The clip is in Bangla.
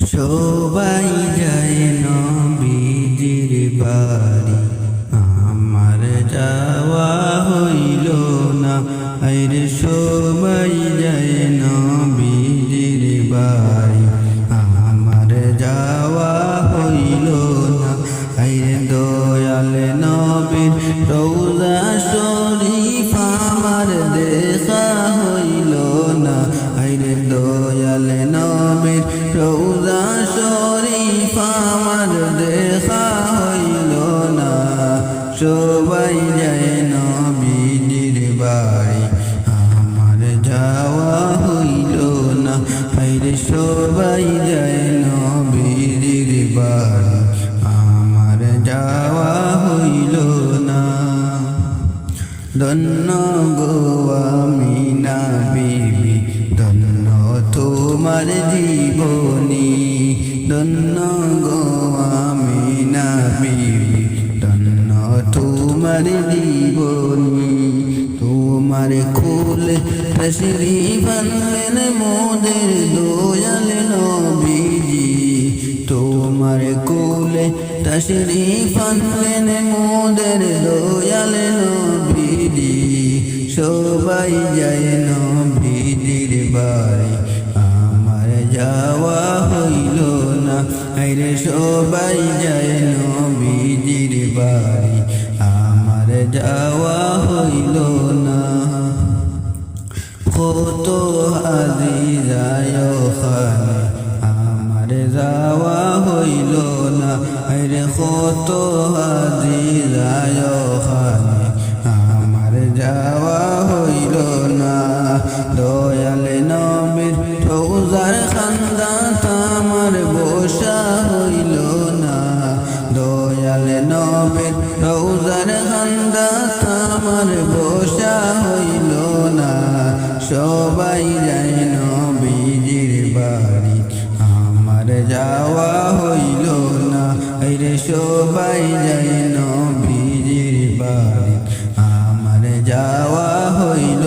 সবাই যায় নবীজির বাড়ি। আমার যাওয়া হইল না, আইরে সবাই যায় নবীজির বাড়ি। আমার যাওয়া হইল না, আইরে দয়াল নবীর রৌজা আমার দেখা হইল না। সবাই যায় নবীজির বাড়ি। আমার যাওয়া হইল না। আইরে সবাই যায় নবীজির বাড়ি। আমার যাওয়া হইল না। ধন্য গো আমিনা বিবি। ধন্য তোমার জীবনী। ধন্য গো আমিনা বিবি ধন্য তোমার জীবনী, তোমার তশরি বনলেন মোদের দোয়াল নবীজি। তোমার কোলে বনলেন মোদের দোয়াল নবীজি। সবাই যায় নবীজির বাড়ি। আরে সবাই যায় নবীজির বাড়ি। আমার যাওয়া হইল না। কত হাজি যায় খানে আমার যাওয়া হইল না। আইরে কত হাজি দয়াল নবের রৌজার হান্দাস আমার বসা হইল না। সবাই যাই নবীজির বাড়ি, আমার যাওয়া হইল না। রে সবাই যাই নবীজির বাড়ি, আমার যাওয়া হইল